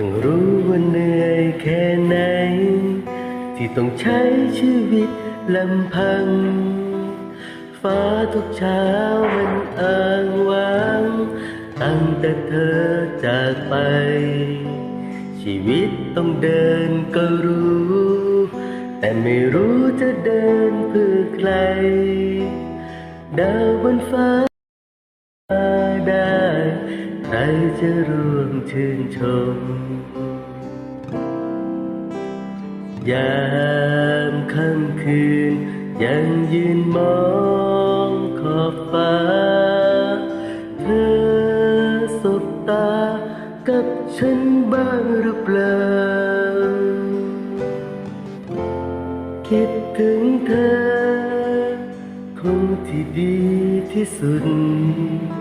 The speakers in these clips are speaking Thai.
เพิ่งรู้ว่าเหนื่อยแค่ไหน ที่ต้องใช้ชีวิตลำพัง ฟ้าทุกเช้ามันอ้างว้าง ตั้งแต่เธอจากไป ชีวิตต้องเดินก็รู้ แต่ไม่รู้จะเดินเพื่อใครดาวบนฟ้า ครจะร่วมชื่นชม ยามค่ำคืน ยังยืนมองขอบฟ้า เธอสบตากับฉันบ้างหรือเปล่า คิดถึงเธอ คงที่ดีที่สุด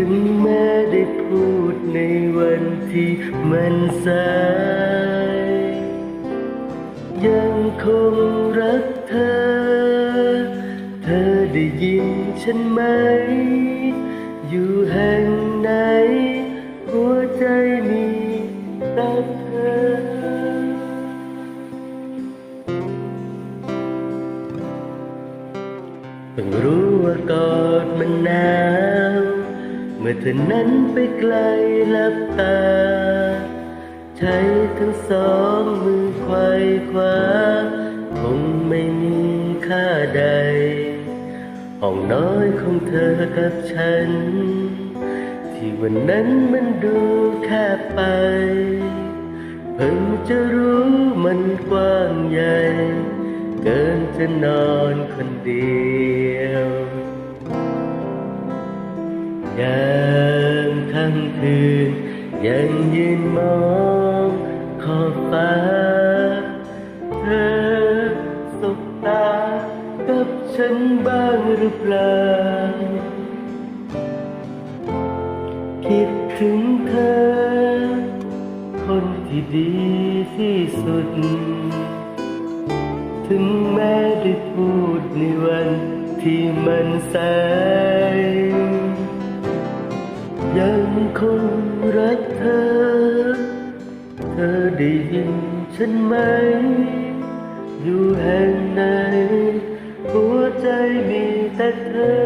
ถึงแม้ได้พูดในวันที่มันสายยังคงรักเธอ เธอได้ยินฉันไหม อยู่แห่งไหน หัวใจมีแต่เธอเพิ่งรู้ว่ากอดมันหนาว มื่อเธอนั้นไปไกลลับตา ใช้ทั้งสองมือควายคว้าคงไม่มีค่าใดห้องน้อยของเธอกับฉัน ที่วันนั้นมันดูแคบไป เพิ่งจะรู้มันกว้างใหญ่ เกินจะนอนคนเดียวยามค่ำคืน ยังยืนมองขอบฟ้า เธอสบตากับฉันบ้างหรือเปล่า คิดถึงเธอ คนที่ดีที่สุด ถึงแม้ได้พูดในวันที่มันสาย คงรักเธอ เธอได้ยินฉันไหม อยู่แห่งไหนหัวใจมีแต่เธอ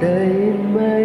ได้